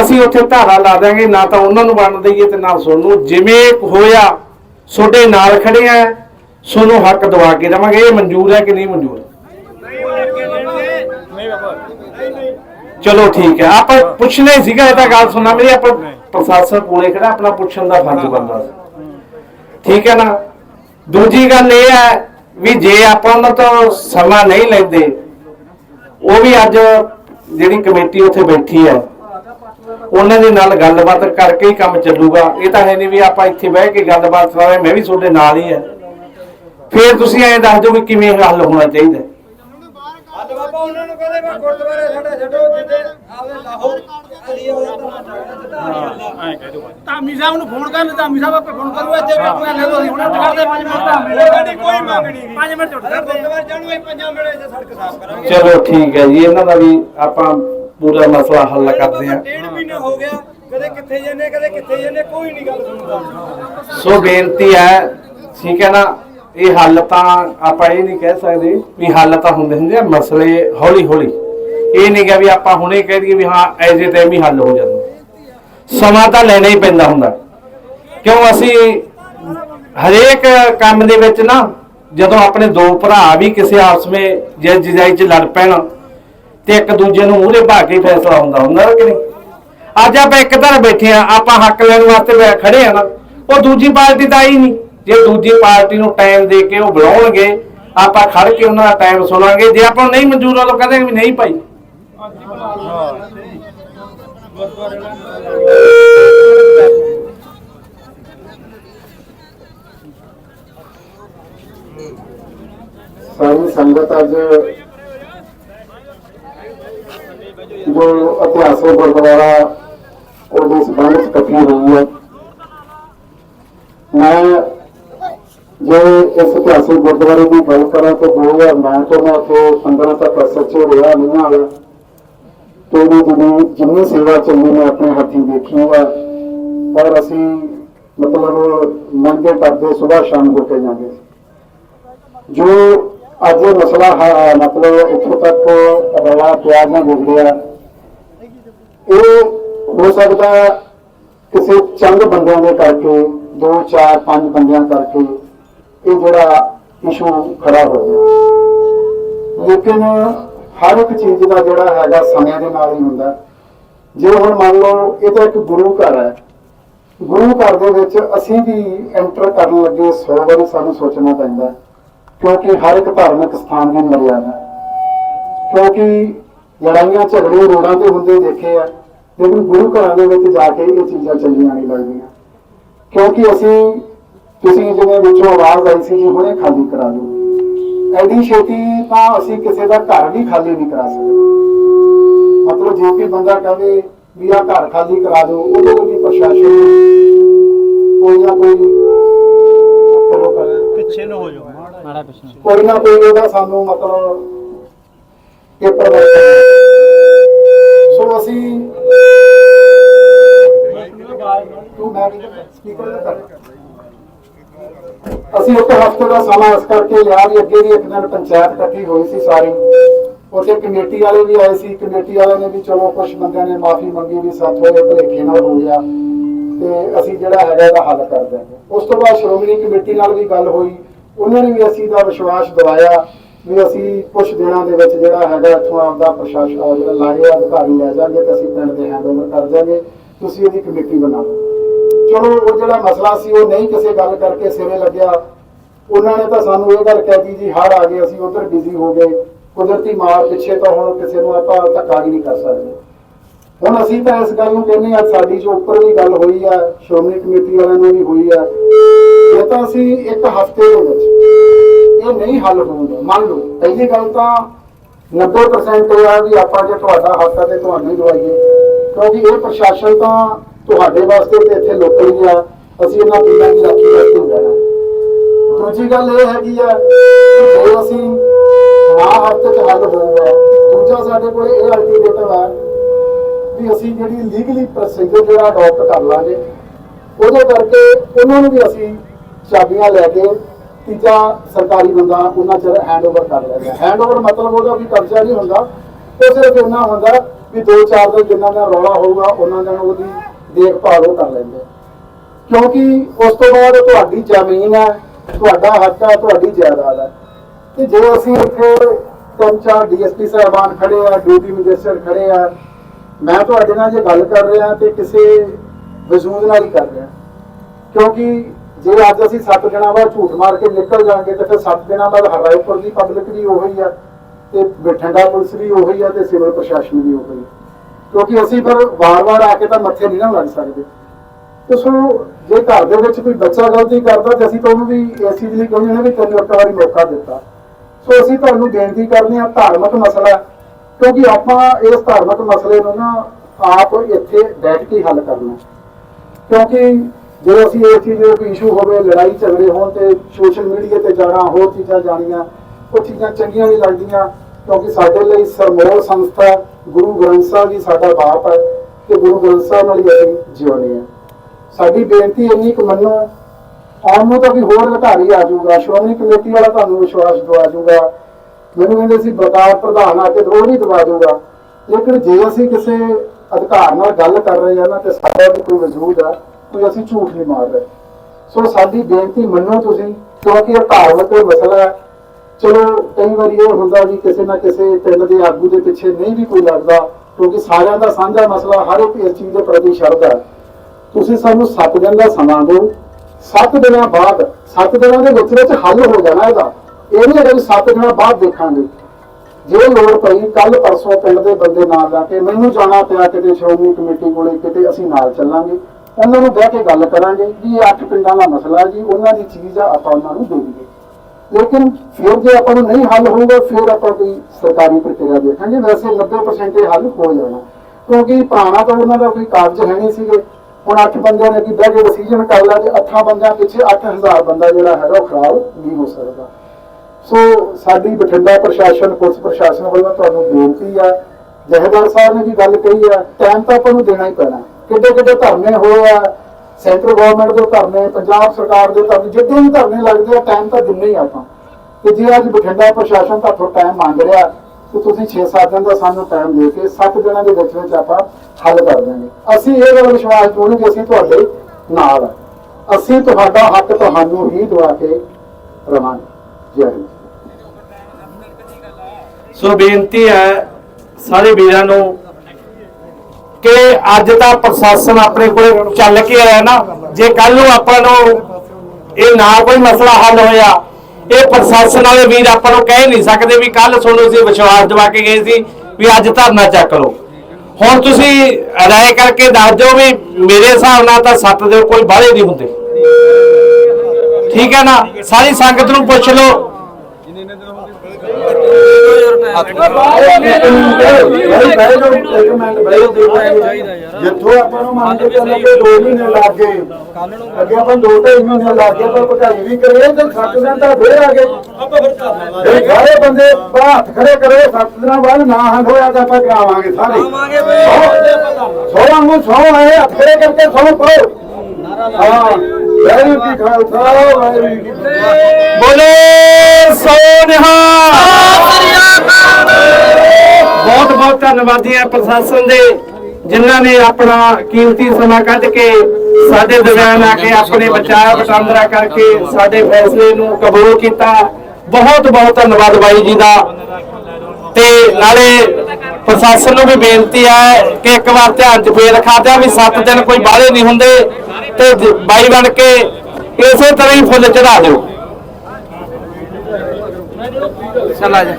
ਅਸੀਂ ਉੱਥੇ ਧਾਰਾ ਲਾ ਦਾਂਗੇ ਨਾ ਤਾਂ ਉਹਨਾਂ ਨੂੰ ਵੰਡ ਦਈਏ ਤੇ ਨਾ ਤੁਹਾਨੂੰ ਜਿਵੇਂ ਹੋਇਆ ਤੁਹਾਡੇ ਨਾਲ ਖੜੇ ਆ। ਤੁਹਾਨੂੰ ਹੱਕ ਦਵਾ ਕੇ ਦੇਵਾਂਗੇ, ਇਹ ਮਨਜ਼ੂਰ ਹੈ ਕਿ ਨਹੀਂ ਮਨਜ਼ੂਰ? ਚਲੋ ਠੀਕ ਹੈ, ਆਪਾਂ ਪੁੱਛਣਾ ਹੀ ਸੀਗਾ, ਇਹ ਤਾਂ ਗੱਲ ਸੁਣਨਾ ਮੇਰੀ, ਆਪਾਂ ਪ੍ਰਸ਼ਾਸਨ ਕੋਲੇ ਖੜਾ, ਆਪਣਾ ਪੁੱਛਣ ਦਾ ਫਰਜ਼ ਬਣਦਾ ਸੀ। ਠੀਕ ਹੈ ਨਾ? ਦੂਜੀ ਗੱਲ ਇਹ ਹੈ ਵੀ ਜੇ ਆਪਾਂ ਉਹਨਾਂ ਤੋਂ ਸਮਾਂ ਨਹੀਂ ਲੈਂਦੇ, ਉਹ ਵੀ ਅੱਜ ਜਿਹੜੀ ਕਮੇਟੀ ਉੱਥੇ ਬੈਠੀ ਹੈ ਉਹਨਾਂ ਦੇ ਨਾਲ ਗੱਲਬਾਤ ਕਰਕੇ ਹੀ ਕੰਮ ਚੱਲੂਗਾ। ਇਹ ਤਾਂ ਹੈ ਨਹੀਂ ਵੀ ਆਪਾਂ ਇੱਥੇ ਬਹਿ ਕੇ ਗੱਲਬਾਤ ਕਰਾਂਗੇ ਮੈਂ ਵੀ ਤੁਹਾਡੇ ਨਾਲ ਹੀ ਹੈ। ਫਿਰ ਤੁਸੀਂ ਐਂ ਦੱਸ ਦਿਓ ਵੀ ਕਿਵੇਂ ਹੱਲ ਹੋਣਾ ਚਾਹੀਦਾ। ਹੈ। ਅੱਜ ਬਾਬਾ ਉਹਨਾਂ ਨੂੰ ਕਹਿੰਦੇ ਵਾ ਗੁਰਦੁਆਰੇ ਸਾਡੇ ਛੱਡੋ ਜਿੱਦੇ ਆਵੇ ਲਾਹੋ ਕਰੀਏ ਹੋਇਆ ਤਾਂ ਧਾਮੀ ਸਾਹਿਬ ਨੂੰ ਫੋਨ ਕਰਨ ਧਾਮੀ ਸਾਹਿਬ ਆਪੇ ਫੋਨ ਕਰੂ ਇੱਥੇ ਕਾਪੀਆਂ ਲੈ ਲਓ ਅਸੀਂ ਹੁਣੇ ਕਰਦੇ 5 ਮਿੰਟ ਧਾਮੀ ਸਾਡੀ ਕੋਈ ਮੰਗ ਨਹੀਂ 5 ਮਿੰਟ ਉੱਠ ਕਰਦੇ ਗੁਰਦੁਆਰੇ ਜਾਣੂ ਇਹ ਪੰਜਾਂ ਵੇਲੇ ਤੇ ਸੜਕ ਸਾਫ਼ ਕਰਾਂਗੇ। ਚਲੋ ਠੀਕ ਹੈ ਜੀ ਇਹਨਾਂ ਦਾ ਵੀ ਆਪਾਂ ਪੂਰਾ ਮਸਲਾ ਹੱਲ ਕਰਦੇ ਹਾਂ। ਡੇਢ ਮਹੀਨਾ ਹੋ ਗਿਆ? ਕਦੇ ਕਿੱਥੇ ਜੰਨੇ ਕਦੇ ਕਿੱਥੇ ਜੰਨੇ ਕੋਈ ਨਹੀਂ ਗੱਲ ਸੁਣਦਾ। ਸੋ ਬੇਨਤੀ ਹੈ, ਠੀਕ ਹੈ ਨਾ, ਇਹ ਹੱਲ ਤਾਂ ਆਪਾਂ ਇਹ ਨਹੀਂ ਕਹਿ ਸਕਦੇ ਵੀ ਹੱਲ ਤਾਂ ਹੁੰਦੇ ਹੁੰਦੇ ਆ, ਮਸਲੇ ਹੌਲੀ ਹੌਲੀ ਇਹ ਨਹੀਂ ਕਿ ਵੀ ਆਪਾਂ ਹੁਣੇ ਕਹਿ ਦਈਏ ਵੀ ਹਾਂ, ਐਜ਼ ਟਾਈਮ ਹੀ ਹੱਲ ਹੋ ਜਾਂਦਾ। ਸਮਾਂ ਤਾਂ ਲੈਣਾ ਹੀ ਪੈਂਦਾ ਹੁੰਦਾ। ਕਿਉਂ ਅਸੀਂ ਹਰੇਕ ਕੰਮ ਦੇ ਵਿੱਚ ਨਾ, ਜਦੋਂ ਆਪਣੇ ਦੋ ਭਰਾ ਵੀ ਕਿਸੇ ਆਪਸ ਵਿੱਚ ਜਿਜਾਈ ਚ ਲੜ ਪੈਣ ਤੇ ਇੱਕ ਦੂਜੇ ਨੂੰ ਮੂਹਰੇ ਭਾ ਕੇ ਫੈਸਲਾ ਹੁੰਦਾ ਹੁੰਦਾ ਕਿ ਨਹੀਂ? ਅੱਜ ਆਪਾਂ ਇੱਕ ਤਰ੍ਹਾਂ ਬੈਠੇ ਆ, ਆਪਾਂ ਹੱਕ ਲੈਣ ਵਾਸਤੇ ਖੜੇ ਆ ਨਾ, ਉਹ ਦੂਜੀ ਪਾਰਟੀ ਤਾਂ ਆਈ ਨਹੀਂ। ਜੇ ਦੂਜੀ ਪਾਰਟੀ ਨੂੰ ਟਾਈਮ ਦੇ ਕੇ ਉਹ ਬੁਲਾਉਣਗੇ, ਆਪਾਂ ਖੜ ਕੇ ਉਹਨਾਂ ਦਾ ਟਾਈਮ ਸੁਣਾਂਗੇ। ਜੇ ਆਪਾਂ ਨਹੀਂ ਮਨਜ਼ੂਰ ਉਹ ਕਹਿੰਦੇ ਵੀ ਨਹੀਂ ਭਾਈ। ਸਾਰੀ ਸੰਗਤ ਅੱਜ ਜੋ ਇਤਿਹਾਸਕ ਗੁਰਦੁਆਰਾ ਸੰਬੰਧ ਹੋਈ ਹੈ। ਮੈਂ ਜੇ ਇਸ ਇਤਿਹਾਸਕ ਗੁਰਦੁਆਰੇ ਦੀ ਗੱਲ ਕਰਾਂ ਤਾਂ 2009 ਤੋਂ ਮੈਂ ਉੱਥੇ 15 ਤੱਕ ਐਸਐਚਓ ਰਿਹਾ ਨਹੀਂ ਵਾਲਾ ਤੇ ਉਹਦੀ ਜਿਹੜੀ ਜਿੰਨੀ ਸੇਵਾ ਚੱਲੀ ਮੈਂ ਆਪਣੇ ਹੱਥੀਂ ਦੇਖੀ ਹੈ ਔਰ ਅਸੀਂ ਮਤਲਬ ਮੰਗੇ ਕਰਦੇ ਸਵੇਰ ਸ਼ਾਮ ਹੋ ਜਾਂਦੇ ਸੀ। ਜੋ ਅੱਜ ਇਹ ਮਸਲਾ ਹੈ, ਮਤਲਬ ਇੱਥੋਂ ਤੱਕ ਰੌਲਾ ਪਿਆਰ ਜਾਂ ਗੁਜ਼ਰਿਆ, ਇਹ ਹੋ ਸਕਦਾ ਕਿਸੇ ਚੰਦ ਬੰਦਿਆਂ ਦੇ ਕਰਕੇ ਦੋ, ਚਾਰ, ਪੰਜ ਬੰਦਿਆਂ ਕਰਕੇ ਇਹ ਜਿਹੜਾ ਇਸ਼ੂ ਖੜਾ ਹੋ ਗਿਆ। ਲੇਕਿਨ ਹਰ ਇੱਕ ਚੀਜ਼ ਦਾ ਜਿਹੜਾ ਹੈਗਾ ਸਮੇਂ ਦੇ ਨਾਲ ਹੀ ਹੁੰਦਾ। ਜੇ ਹੁਣ ਮੰਨ ਲਓ ਇਹ ਤਾਂ ਇੱਕ ਗੁਰੂ ਘਰ ਹੈ। ਗੁਰੂ ਘਰ ਦੇ ਵਿੱਚ ਅਸੀਂ ਵੀ ਐਂਟਰ ਕਰਨ ਲੱਗੇ ਸੌ ਵਾਰੀ ਸਾਨੂੰ ਸੋਚਣਾ ਪੈਂਦਾ ਕਿਉਂਕਿ ਹਰ ਇੱਕ ਧਾਰਮਿਕ ਸਥਾਨ ਦੀ ਮਰਿਆਦਾ ਕਿਉਂਕਿ ਲੜਾਈਆਂ, ਝਗੜੇ ਰੋਡਾਂ ਤੇ ਹੁੰਦੇ ਦੇਖੇ ਆ। ਲੇਕਿਨ ਗੁਰੂ ਘਰਾਂ ਦੇ ਵਿੱਚ ਜਾ ਕੇ ਇਹ ਚੀਜ਼ਾਂ ਚੱਲੀਆਂ ਨਹੀਂ ਲੱਗਦੀਆਂ। ਕਿਉਂਕਿ ਅਸੀਂ ਤੁਸੀਂ ਜਿਵੇਂ ਵਿੱਚੋਂ ਆਵਾਜ਼ ਆਈ ਸੀ ਕਿ ਹੁਣੇ ਖਾਲੀ ਕਰਾ ਦਿਓ। ਐਡੀ ਛੇਤੀ ਤਾਂ ਅਸੀਂ ਕਿਸੇ ਦਾ ਘਰ ਵੀ ਖਾਲੀ ਨਹੀਂ ਕਰਾ ਸਕਦੇ। ਮਤਲਬ ਜੇ ਕੋਈ ਬੰਦਾ ਕਹੇ ਵੀ ਆ ਘਰ ਖਾਲੀ ਕਰਾ ਦਿਓ ਉਹਦੇ ਲਈ ਵੀ ਪ੍ਰਸ਼ਾਸਨ ਕੋਈ ਨਾ ਕੋਈ ਪਿੱਛੇ ਨੂੰ ਹੋ ਜਾਓ। ਮਾੜਾ ਪਿੱਛੇ ਕੋਈ ਨਾ ਕੋਈ ਉਹਦਾ ਸਾਨੂੰ ਮਤਲਬ ਪੇਪਰ ਅਸੀਂ ਇੱਕ ਹਫ਼ਤੇ ਦਾ ਸਮਾਂ ਇਸ ਕਰਕੇ ਲਿਆ ਵੀ ਅੱਗੇ ਵੀ ਇੱਕ ਦਿਨ ਪੰਚਾਇਤ ਇਕੱਠੀ ਹੋਈ ਸੀ ਸਾਰੀ। ਉੱਥੇ ਕਮੇਟੀ ਵਾਲੇ ਵੀ ਆਏ ਸੀ। ਕਮੇਟੀ ਵਾਲਿਆਂ ਨੇ ਵੀ ਚਲੋ ਕੁਝ ਬੰਦਿਆਂ ਨੇ ਮਾਫੀ ਮੰਗੀ ਵੀ ਸਾਥੋਂ ਇਹ ਭਲੇਖੇ ਨਾਲ ਹੋ ਗਿਆ। ਤੇ ਅਸੀਂ ਜਿਹੜਾ ਹੈਗਾ ਇਹਦਾ ਹੱਲ ਕਰ ਦਿਆਂਗੇ। ਉਸ ਤੋਂ ਬਾਅਦ ਸ਼੍ਰੋਮਣੀ ਕਮੇਟੀ ਨਾਲ ਵੀ ਗੱਲ ਹੋਈ। ਉਹਨਾਂ ਨੇ ਵੀ ਅਸੀਂ ਦਾ ਵਿਸ਼ਵਾਸ ਦਿਵਾਇਆ ਵੀ ਅਸੀਂ ਕੁਝ ਦਿਨਾਂ ਦੇ ਵਿੱਚ ਜਿਹੜਾ ਹੈਗਾ ਇੱਥੋਂ ਆਪਦਾ ਪ੍ਰਸ਼ਾਸਨ ਅਹ ਜਿਹੜਾ ਲਾਏ ਅਧਿਕਾਰੀ ਲੈ ਜਾਾਂਗੇ ਤੇ ਅਸੀਂ ਪਿੰਡ ਦੇ ਹੈਂਡਓਵਰ ਕਰ ਦਿਆਂਗੇ। ਤੁਸੀਂ ਇਹਦੀ ਕਮੇਟੀ ਬਣਾ ਲਓ ਚਲੋ, ਉਹ ਜਿਹੜਾ ਮਸਲਾ ਸੀ, ਉਹ ਨਹੀਂ ਕਿਸੇ ਗੱਲ ਕਰਕੇ ਸਿਰੇ ਲੱਗਿਆ। ਉਹਨਾਂ ਨੇ ਤਾਂ ਸਾਨੂੰ ਇਹ ਗੱਲ ਕਹਿ ਦਿੱਤੀ ਜੀ ਹੜ ਆ ਗਏ, ਅਸੀਂ ਉਧਰ ਬਿਜ਼ੀ ਹੋ ਗਏ। ਕੁਦਰਤੀ ਮਾਰ ਪਿੱਛੇ ਤਾਂ ਹੁਣ ਕਿਸੇ ਨੂੰ ਆਪਾਂ ਧੱਕਾ ਵੀ ਨਹੀਂ ਕਰ ਸਕਦੇ। ਹੁਣ ਅਸੀਂ ਤਾਂ ਇਸ ਗੱਲ ਨੂੰ ਕਹਿੰਦੇ ਆ ਸਾਡੀ ਜੋ ਉੱਪਰ ਵੀ ਗੱਲ ਹੋਈ ਆ, ਸ਼੍ਰੋਮਣੀ ਕਮੇਟੀ ਵਾਲਿਆਂ ਨੂੰ ਵੀ ਹੋਈ ਆ ਇਹ ਤਾਂ ਅਸੀਂ ਇੱਕ ਹਫ਼ਤੇ ਦੇ ਵਿੱਚ ਇਹ ਨਹੀਂ ਹੱਲ ਹੋਊਗਾ ਮੰਨ ਲਓ, ਪਹਿਲੀ ਗੱਲ ਤਾਂ 90% ਇਹ ਆ ਵੀ ਆਪਾਂ ਜੇ ਤੁਹਾਡਾ ਹੱਥ ਆ ਤੇ ਤੁਹਾਨੂੰ ਹੀ ਦਵਾਈਏ, ਕਿਉਂਕਿ ਇਹ ਪ੍ਰਸ਼ਾਸਨ ਤਾਂ ਤੁਹਾਡੇ ਵਾਸਤੇ ਤੇ ਇੱਥੇ ਲੋਕਲ ਹੀ ਆ। ਅਸੀਂ ਇਹਨਾਂ ਪਿੰਡਾਂ ਦੀ ਰਾਖੀ ਵਾਸਤੇ ਹੀ ਦੂਜੀ ਗੱਲ ਇਹ ਹੈਗੀ ਆ ਜੇ ਅਸੀਂ ਨਾ ਹਫ਼ਤੇ ਚ ਹੱਲ ਹੋਊਗਾ, ਦੂਜਾ ਸਾਡੇ ਕੋਲ ਇਹ ਅਲਟੀਮੇਟਮ ਹੈ ਵੀ ਅਸੀਂ ਜਿਹੜੀ ਲੀਗਲੀ ਪ੍ਰੋਸੀਜਰ ਜਿਹੜਾ ਅਡਾਪਟ ਕਰ ਲਾਂਗੇ, ਉਹਦੇ ਕਰਕੇ ਉਹਨਾਂ ਨੂੰ ਵੀ ਅਸੀਂ ਚਾਬੀਆਂ ਲੈ ਕੇ ਤੀਜਾ ਸਰਕਾਰੀ ਬੰਦਾ ਉਹਨਾਂ ਚ ਹੈਂਡਓਵਰ ਕਰ ਲੈਂਦਾ। ਹੈਂਡਓਵਰ ਮਤਲਬ ਉਹਦਾ ਵੀ ਕਬਜ਼ਾ ਨਹੀਂ ਹੁੰਦਾ। ਉਹ ਸਿਰਫ ਇੰਨਾ ਹੁੰਦਾ ਵੀ ਦੋ ਚਾਰ ਦਿਨ ਜਿੰਨਾ ਦਾ ਰੌਲਾ ਹੋਊਗਾ, ਉਹਨਾਂ ਦਿਨ ਉਹਦੀ ਦੇਖਭਾਲ ਉਹ ਕਰ ਲੈਂਦੇ ਕਿਉਂਕਿ ਉਸ ਤੋਂ ਬਾਅਦ ਤੁਹਾਡੀ ਜ਼ਮੀਨ ਹੈ, ਤੁਹਾਡਾ ਹੱਕ ਹੈ, ਤੁਹਾਡੀ ਜਾਇਦਾਦ ਹੈ। ਤੇ ਜੇ ਅਸੀਂ ਇੱਥੇ ਤਿੰਨ ਚਾਰ ਡੀਐਸਪੀ ਸਾਹਿਬਾਨ ਖੜੇ ਆ, ਡਿਊਟੀ ਮੈਜਿਸਟਰ ਖੜੇ ਆ, ਮੈਂ ਤੁਹਾਡੇ ਨਾਲ ਜੇ ਗੱਲ ਕਰ ਰਿਹਾ ਤੇ ਕਿਸੇ ਵਜੂਦ ਨਾਲ ਹੀ ਕਰ ਰਿਹਾ। ਕਿਉਂਕਿ ਜੇ ਅੱਜ ਅਸੀਂ 7 ਦਿਨਾਂ ਬਾਅਦ ਝੂਠ ਮਾਰ ਕੇ ਨਿਕਲ ਜਾਾਂਗੇ ਤੇ ਫਿਰ 7 ਦਿਨਾਂ ਬਾਅਦ ਹਰਾਇਪੁਰ ਦੀ ਪਬਲਿਕ ਵੀ ਉਹੀ ਆ ਤੇ ਬਠਿੰਡਾ ਪੁਲਿਸ ਵੀ ਉਹੀ ਆ ਤੇ ਸਿਵਲ ਪ੍ਰਸ਼ਾਸਨ ਵੀ ਉਹੀ ਆ। ਕਿਉਂਕਿ ਅਸੀਂ ਫਿਰ ਵਾਰ-ਵਾਰ ਆ ਕੇ ਤਾਂ ਮੱਥੇ ਨਹੀਂ ਨਾ ਲੱਗ ਸਕਦੇ। ਤੇ ਸੋ, ਜੇ ਘਰ ਦੇ ਵਿੱਚ ਕੋਈ ਬੱਚਾ ਗਲਤੀ ਕਰਦਾ ਤੇ ਅਸੀਂ ਤਾਂ ਉਹਨੂੰ ਵੀ ਇਸ ਚੀਜ਼ ਲਈ ਕਹਿੰਦੇ ਨੇ ਵੀ ਤੈਨੂੰ ਇੱਕ ਵਾਰੀ ਮੌਕਾ ਦਿੱਤਾ। ਸੋ ਅਸੀਂ ਤੁਹਾਨੂੰ ਬੇਨਤੀ ਕਰਦੇ ਹਾਂ ਧਾਰਮਿਕ ਮਸਲਾ ਕਿਉਂਕਿ ਆਪਾਂ ਇਸ ਧਾਰਮਿਕ ਮਸਲੇ ਨੂੰ ਨਾ ਆਪ ਇੱਥੇ ਬੈਠ ਕੇ ਹੱਲ ਕਰਨਾ ਕਿਉਂਕਿ ਜਦੋਂ ਅਸੀਂ ਇਹ ਚੀਜ਼ ਕੋਈ ਇਸ਼ੂ ਹੋਵੇ, ਲੜਾਈ ਝਗੜੇ ਹੋਣ ਤੇ ਸੋਸ਼ਲ ਮੀਡੀਆ ਤੇ ਜਾਣਾ, ਹੋਰ ਚੀਜ਼ਾਂ ਜਾਣੀਆਂ, ਉਹ ਚੀਜ਼ਾਂ ਚੰਗੀਆਂ ਨਹੀਂ ਲੱਗਦੀਆਂ, ਕਿਉਂਕਿ ਸਾਡੇ ਲਈ ਸਰਮੋਰ ਸੰਸਥਾ ਗੁਰੂ ਗ੍ਰੰਥ ਸਾਹਿਬ ਜੀ ਸਾਡਾ ਬਾਪ ਹੈ ਤੇ ਗੁਰੂ ਗ੍ਰੰਥ ਸਾਹਿਬ ਨਾਲ ਹੀ ਅਸੀਂ ਜਿਉਣੇ ਆ ਸਾਡੀ ਬੇਨਤੀ ਇੰਨੀ ਕੁ ਮੰਨੋ, ਆਉਣ ਨੂੰ ਤਾਂ ਵੀ ਹੋਰ ਅਧਿਕਾਰੀ ਆ ਜਾਊਗਾ, ਸ਼੍ਰੋਮਣੀ ਕਮੇਟੀ ਵਾਲਾ ਤੁਹਾਨੂੰ ਵਿਸ਼ਵਾਸ ਦਵਾ ਜਾਊਗਾ। ਮੈਨੂੰ ਕਹਿੰਦੇ ਸੀ ਬਤਾਰ ਪ੍ਰਧਾਨ ਆ ਕੇ ਉਹ ਨਹੀਂ ਦਵਾ ਜਾਊਗਾ। ਲੇਕਿਨ ਜੇ ਅਸੀਂ ਕਿਸੇ ਅਧਿਕਾਰ ਨਾਲ ਗੱਲ ਕਰ ਰਹੇ ਹਾਂ ਨਾ ਤੇ ਸਾਡਾ ਵੀ ਕੋਈ ਵਜੂਦ ਆ, ਕੋਈ ਅਸੀਂ ਝੂਠ ਨਹੀਂ ਮਾਰ ਰਹੇ। ਸੋ ਸਾਡੀ ਬੇਨਤੀ ਮੰਨੋ ਤੁਸੀਂ, ਕਿਉਂਕਿ ਇਹ ਧਾਰਮਿਕ ਮਸਲਾ ਹੈ। ਚਲੋ, ਕਈ ਵਾਰੀ ਇਹ ਹੁੰਦਾ ਵੀ ਕਿਸੇ ਨਾ ਕਿਸੇ ਪਿੰਡ ਦੇ ਆਗੂ ਦੇ ਪਿੱਛੇ ਨਹੀਂ ਵੀ ਕੋਈ ਲੱਗਦਾ, ਕਿਉਂਕਿ ਸਾਰਿਆਂ ਦਾ ਸਾਂਝਾ ਮਸਲਾ ਹਰ ਇੱਕ ਇਸ ਚੀਜ਼ ਦੇ ਪ੍ਰਤੀ ਸ਼ਰਧਾ ਹੈ। ਤੁਸੀਂ ਸਾਨੂੰ 7 ਦਿਨ ਦਾ ਸਮਾਂ ਦਿਓ। 7 ਦਿਨਾਂ ਬਾਅਦ 7 ਦਿਨਾਂ ਦੇ ਵਿੱਚ ਵਿੱਚ ਹੱਲ ਹੋ ਜਾਣਾ ਇਹਦਾ। ਇਹ ਨਹੀਂ ਹੈਗਾ ਵੀ 7 ਦਿਨਾਂ ਬਾਅਦ ਦੇਖਾਂਗੇ। ਜੇ ਲੋੜ ਪਈ ਕੱਲ ਪਰਸੋਂ ਪਿੰਡ ਦੇ ਬੰਦੇ ਨਾਲ ਜਾ ਕੇ ਮੈਨੂੰ ਜਾਣਾ ਪਿਆ, ਕਿਤੇ ਸ਼੍ਰੋਮਣੀ ਕਮੇਟੀ ਕੋਲੇ, ਕਿਤੇ ਅਸੀਂ ਨਾਲ ਚੱਲਾਂਗੇ। ਉਹਨਾਂ ਨੂੰ ਬਹਿ ਕੇ ਗੱਲ ਕਰਾਂਗੇ ਵੀ ਇਹ ਅੱਠ ਪਿੰਡਾਂ ਦਾ ਮਸਲਾ ਜੀ, ਉਹਨਾਂ ਦੀ ਚੀਜ਼ ਆ, ਆਪਾਂ ਉਹਨਾਂ ਨੂੰ ਦੇ ਦਈਏ ਲੇਕਿਨ ਫਿਰ ਜੇ ਆਪਾਂ ਨੂੰ ਨਹੀਂ ਹੱਲ ਹੋਊਗਾ, ਫਿਰ ਆਪਾਂ ਕੋਈ ਸਰਕਾਰੀ ਪ੍ਰਕਿਰਿਆ ਦੇਖਾਂਗੇ ਵੈਸੇ 90% ਇਹ ਹੱਲ ਹੋ ਜਾਣਾ। ਕਿਉਂਕਿ ਪੁਰਾਣਾ ਤਾਂ ਉਹਨਾਂ ਦਾ ਕੋਈ ਕਾਰਜ ਹੈ ਨਹੀਂ ਸੀਗੇ। ਹੁਣ ਅੱਠ ਬੰਦਿਆਂ ਨੇ ਕੀ ਬਹਿ ਕੇ ਡਿਸੀਜਨ ਕਰ ਲਿਆ ਤੇ ਅੱਠਾਂ ਬੰਦਿਆਂ ਪਿੱਛੇ 8000 ਬੰਦਾ ਜਿਹੜਾ ਹੈਗਾ ਉਹ ਖਰਾਬ ਨਹੀਂ ਹੋ ਸਕਦਾ। ਸੋ ਸਾਡੀ ਬਠਿੰਡਾ ਪ੍ਰਸ਼ਾਸਨ, ਪੁਲਿਸ ਪ੍ਰਸ਼ਾਸਨ ਵੱਲੋਂ ਤੁਹਾਨੂੰ ਬੇਨਤੀ ਆ, ਜਹੇਦਾਰ ਸਾਹਿਬ ਨੇ ਵੀ ਗੱਲ ਕਹੀ ਆ ਟਾਈਮ ਤਾਂ ਆਪਾਂ ਨੂੰ ਦੇਣਾ ਹੀ ਪੈਣਾ। ਕਿੱਡੇ ਕਿੱਡੇ ਧਰਨੇ ਹੋਏ ਆ ਸੈਂਟਰ ਗਵਰਨਮੈਂਟ ਦੇ ਧਰਨੇ, ਪੰਜਾਬ ਸਰਕਾਰ ਦੇ ਧਰਨੇ ਜਿੱਡੇ ਵੀ ਧਰਨੇ ਲੱਗਦੇ ਆ ਟਾਈਮ ਤਾਂ ਦਿੰਨੇ ਹੀ ਆਪਾਂ। ਤੇ ਜੇ ਅੱਜ ਬਠਿੰਡਾ ਪ੍ਰਸ਼ਾਸਨ ਤੁਹਾਡੇ ਟਾਈਮ ਮੰਗ ਰਿਹਾ, ਤੇ ਤੁਸੀਂ 6-7 ਦਿਨ ਦਾ ਸਾਨੂੰ ਟਾਈਮ ਦੇ ਕੇ 7 ਦਿਨਾਂ ਦੇ ਵਿੱਚ ਵਿੱਚ ਆਪਾਂ ਹੱਲ ਕਰ ਦਾਂਗੇ ਅਸੀਂ ਇਹ ਗੱਲ ਵਿਸ਼ਵਾਸ ਦਿਵਾਉਂਦੇ ਕਿ ਅਸੀਂ ਤੁਹਾਡੇ ਨਾਲ ਅਸੀਂ ਤੁਹਾਡਾ ਹੱਕ ਤੁਹਾਨੂੰ ਹੀ ਦਵਾ ਕੇ ਰਵਾਂਗੇ। ਜੈ ਹਿੰਦ। ਸੋ ਬੇਨਤੀ ਹੈ ਸਾਰੇ ਵੀਰਾਂ ਨੂੰ ਕਿ ਅੱਜ ਤਾਂ ਪ੍ਰਸ਼ਾਸਨ ਆਪਣੇ ਕੋਲ ਚੱਲ ਕੇ ਆਇਆ ਨਾ, ਜੇ ਕੱਲ ਨੂੰ ਆਪਾਂ ਨੂੰ ਇਹ ਨਾ ਕੋਈ ਮਸਲਾ ਹੱਲ ਹੋਇਆ, ਇਹ ਪ੍ਰਸ਼ਾਸਨ ਵਾਲੇ ਵੀਰ ਆਪਾਂ ਨੂੰ ਕਹਿ ਨਹੀਂ ਸਕਦੇ ਵੀ ਕੱਲ ਤੁਹਾਨੂੰ ਅਸੀਂ ਵਿਸ਼ਵਾਸ ਦਿਵਾ ਕੇ ਗਏ ਸੀ ਵੀ ਅੱਜ ਧਰਨਾ ਚੱਕ ਲਓ। ਹੁਣ ਤੁਸੀਂ ਰਾਏ ਕਰਕੇ ਦੱਸ ਦਿਓ ਵੀ ਮੇਰੇ ਹਿਸਾਬ ਨਾਲ ਤਾਂ ਸੱਤ ਦੇ ਕੋਈ ਬਾਹਲੇ ਨਹੀਂ ਹੁੰਦੇ। ਠੀਕ ਹੈ ਨਾ? ਸਾਰੀ ਸੰਗਤ ਨੂੰ ਪੁੱਛ ਲਓ। ਜਿੱਥੋਂ ਆਪਾਂ ਨੂੰ ਮੰਨ ਕੇ ਚੱਲਾਂਗੇ 2 ਮਹੀਨੇ ਲੱਗ ਗਏ। ਅੱਗੇ ਆਪਾਂ 2 ਢਾਈ ਮਹੀਨੇ ਲੱਗ ਗਏ ਪਰ ਪਕਾਈ ਵੀ ਕਰੀਏ ਤੇ 7 ਦਿਨ ਤਾਂ ਫੇਰ ਆ ਗਏ। ਇਹ ਸਾਰੇ ਬੰਦੇ ਹੱਥ ਖੜੇ ਕਰੇ 7 ਦਿਨਾਂ ਬਾਅਦ ਨਾ ਹੱਲ ਹੋਇਆ ਤਾਂ ਆਪਾਂ ਕਰਾਵਾਂਗੇ ਸਾਰੇ। ਆਵਾਂਗੇ ਬਈ ਸੌ ਵਾਂਗੂ ਸੌ ਆਏ ਹੱਥ ਖੜੇ ਕਰਕੇ ਸੌ ਪਾਓ ਹਾਂ ਵੈਰੀ ਕੀ ਖਾਲਸਾ ਵੈਰੀ ਕੀ ਫਤਿਹ। ਬੋਲੇ ਸੋਨਿਹਾ। ਬਹੁਤ ਧੰਨਵਾਦੀ ਹੈ ਪ੍ਰਸ਼ਾਸਨ ਦੇ, ਜਿਨ੍ਹਾਂ ਨੇ ਆਪਣਾ ਕੀਮਤੀ ਸਮਾਂ ਕੱਢ ਕੇ ਸਾਡੇ ਦਰਮਿਆਨ ਆ ਕੇ ਆਪਣੇ ਬਚਾਅ ਵਟਾਂਦਰਾ ਕਰਕੇ ਸਾਡੇ ਫੈਸਲੇ ਨੂੰ ਕਬੂਲ ਕੀਤਾ। ਬਹੁਤ ਬਹੁਤ ਧੰਨਵਾਦ ਬਾਈ ਜੀ ਦਾ। ਤੇ ਨਾਲੇ ਪ੍ਰਸ਼ਾਸਨ ਨੂੰ ਵੀ ਬੇਨਤੀ ਹੈ ਕਿ ਇੱਕ ਵਾਰ ਧਿਆਨ ਚ ਫੇਰ ਰਖਾ ਦਿਆ ਵੀ 7 ਦਿਨ ਕੋਈ ਬਾਹਲੇ ਨਹੀਂ ਹੁੰਦੇ ਤੇ ਬਾਈ ਬਣ ਕੇ ਇਸੇ ਤਰ੍ਹਾਂ ਹੀ ਫੁੱਲ ਚੜਾ ਦਿਓ। ਚਲਾ ਜਾ।